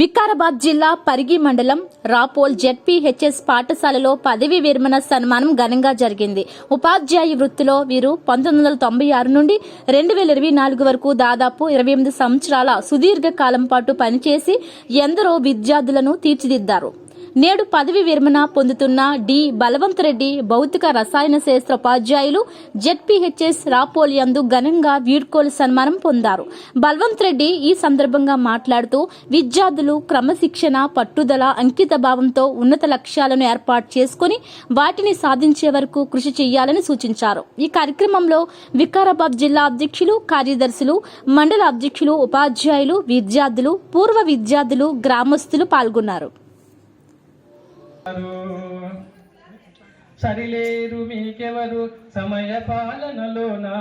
వికారాబాద్ జిల్లా పరిగి మండలం రాపోల్ జెడ్పీహెచ్ఎస్ పాఠశాలలో పదవీ విరమణ సన్మానం ఘనంగా జరిగింది. ఉపాధ్యాయ వృత్తిలో వీరు పంతొమ్మిది వందల తొంభై ఆరు నుండి రెండు వేల ఇరవై నాలుగు వరకు దాదాపు ఇరవై ఎనిమిది సంవత్సరాల సుదీర్ఘ కాలం పాటు పనిచేసి ఎందరో విద్యార్థులను తీర్చిదిద్దారు. నేడు పదవి విరమణ పొందుతున్న డి. బలవంత్ రెడ్డి భౌతిక రసాయన శాస్త్ర ఉపాధ్యాయులు జెడ్పీహెచ్ఎస్ రాపోలియందు ఘనంగా వీడ్కోలు సన్మానం పొందారు. బలవంత్ రెడ్డి ఈ సందర్భంగా మాట్లాడుతూ విద్యార్థులు క్రమశిక్షణ పట్టుదల అంకిత భావంతో ఉన్నత లక్ష్యాలను ఏర్పాటు చేసుకుని వాటిని సాధించే వరకు కృషి చేయాలని సూచించారు. ఈ కార్యక్రమంలో వికారాబాద్ జిల్లా అధ్యక్షులు కార్యదర్శులు మండల అధ్యక్షులు ఉపాధ్యాయులు విద్యార్థులు పూర్వ విద్యార్థులు గ్రామస్తులు పాల్గొన్నారు. సరిలేరు మీకెవరు సమయ పాలనలోనా?